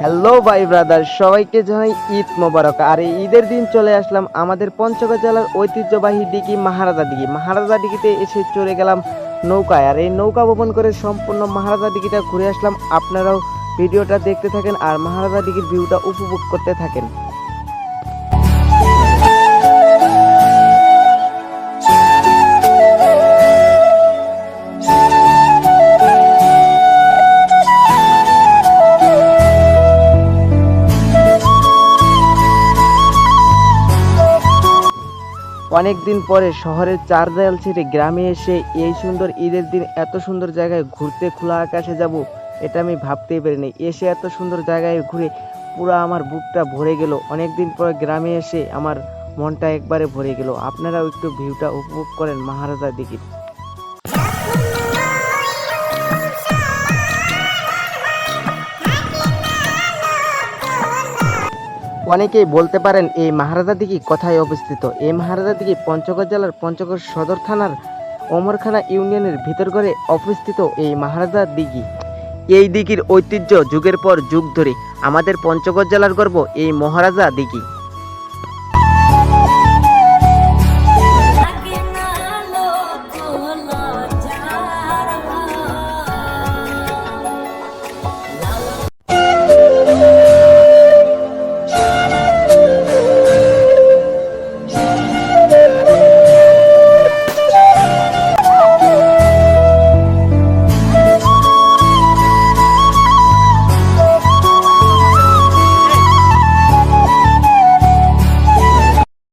Hello ভাই brother সবাইকে জানাই ঈদ মোবারক। আর এই ঈদের দিন চলে আসলাম আমাদের পঞ্চগড় জেলার ঐতিহ্যবাহী দিঘি মহারাজা দিঘি মহারাজা দিঘিতে এসে চলে গেলাম নৌকায়। আর এই নৌকা ভ্রমণ করে সম্পূর্ণ মহারাজা দিঘিটা ঘুরে আসলাম। আপনারাও ভিডিওটা দেখতে থাকেন আর মহারাজা দিঘির ভিউটা উপভোগ করতে থাকেন। অনেক দিন পরে শহরের চার দেয়াল ছেড়ে গ্রামে এসে এই সুন্দর ঈদের দিন এত সুন্দর জায়গায় ঘুরতে খোলা আকাশে যাব, এটা আমি ভাবতেই পারিনি। এসে এত সুন্দর জায়গায় ঘুরে পুরো আমার বুকটা ভরে গেল। অনেক দিন পরে গ্রামে এসে আমার মনটা একবারে ভরে গেল। আপনারাও একটু ভিউটা উপভোগ করেন মহারাজা দিঘির অনেকেই বলতে পারেন এই মহারাজা দিঘি কোথায় অবস্থিত? এই মহারাজা দিঘি পঞ্চগড় জেলার পঞ্চগড় সদর থানার অমরখানা ইউনিয়নের ভিতর ঘরে অবস্থিত এই মহারাজা দিঘি। এই দিঘির ঐতিহ্য যুগের পর যুগ ধরে আমাদের পঞ্চগড় জেলার গর্ব এই মহারাজা দিঘি।